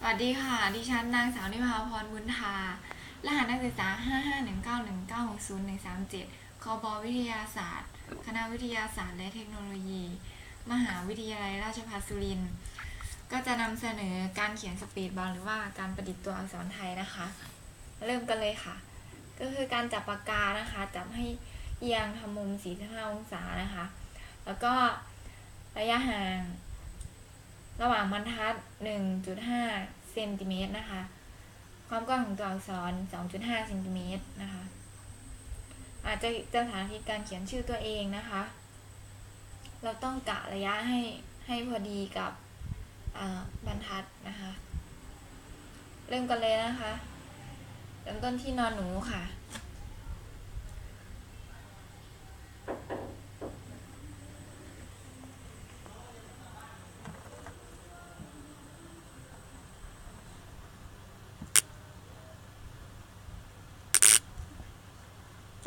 สวัสดีค่ะ ดิฉันนางสาวนิพาพรบุญทารหัสนักศึกษา 55191960137คบวิทยาศาสตร์ คณะวิทยาศาสตร์และเทคโนโลยี มหาวิทยาลัยราชภัฏสุรินทร์ ก็จะนำเสนอการเขียนสปีดบอลหรือว่าการประดิษฐ์ตัวอักษรไทยนะคะ เริ่มกันเลยค่ะ ก็คือการจับปากกานะคะ จับให้เอียงทำมุม45องศานะคะ แล้วก็ระยะห่าง ระหว่างบรรทัด 1.5 เซนติเมตรนะคะ ความกว้างของตัวอักษร 2.5 เซนติเมตรนะคะ อาจจะจะสาธิตการเขียนชื่อตัวเองนะคะ เราต้องกะระยะให้ให้พอดีกับบรรทัดนะคะ เริ่มกันเลยนะคะเริ่มต้นที่นอนหนูค่ะ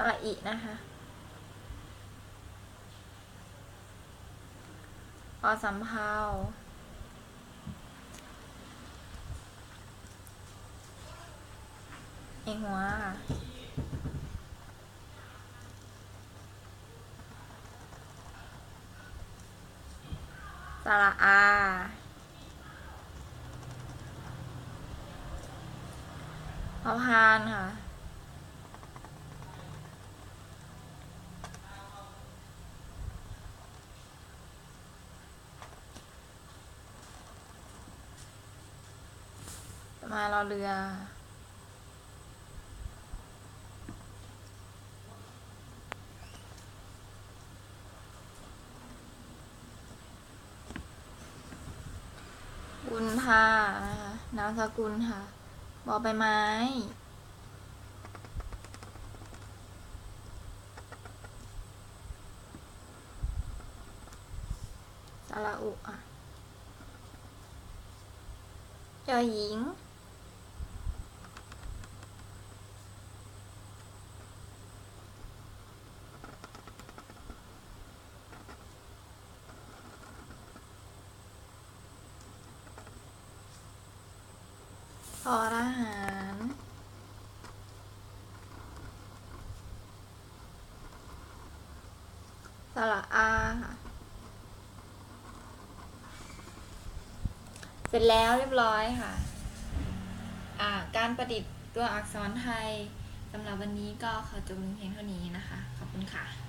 สระอินะคะพอสำเภาเอกหัวค่ะสระอาพอพานค่ะ มารอเรือ บุญพานะคะนามสกุลค่ะ บอใบไม้สระอุอะยอหญิง พอทหารสระอาเสร็จแล้วเรียบร้อยค่ะ อ่า การประดิษฐ์ตัวอักษรไทยสำหรับวันนี้ก็ขอจบลงเพียงเท่านี้นะคะ ขอบคุณค่ะ